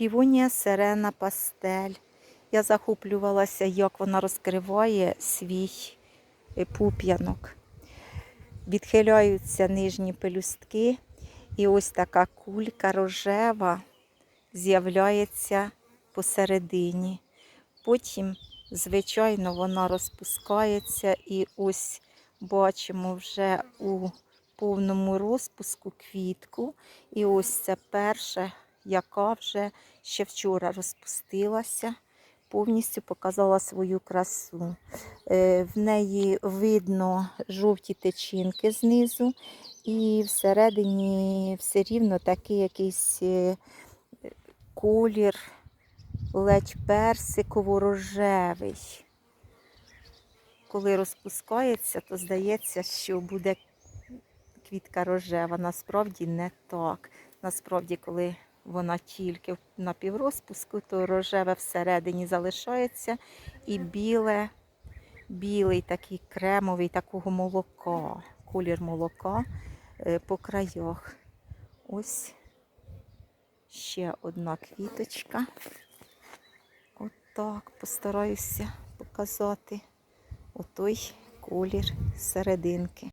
Півонія сирена пастель. Я захоплювалася, як вона розкриває свій е, пуп'янок. Відхиляються нижні пелюстки, і ось така кулька рожева з'являється посередині. Потім, звичайно, вона розпускається, і ось бачимо вже у повному розпуску квітку. І ось це перша, яка вже ще вчора розпустилася, повністю показала свою красу. Е, В неї видно жовті течінки знизу, і всередині все рівно такий якийсь е, колір, ледь персиково-рожевий. Коли розпускається, то здається, що буде квітка рожева. Насправді не так. Насправді, коли вона тільки на піврозпуску, то рожеве всередині залишається і біле, білий такий кремовий, такого молока, колір молока е, по краях. Ось ще одна квіточка. Отак постараюся показати отой колір серединки.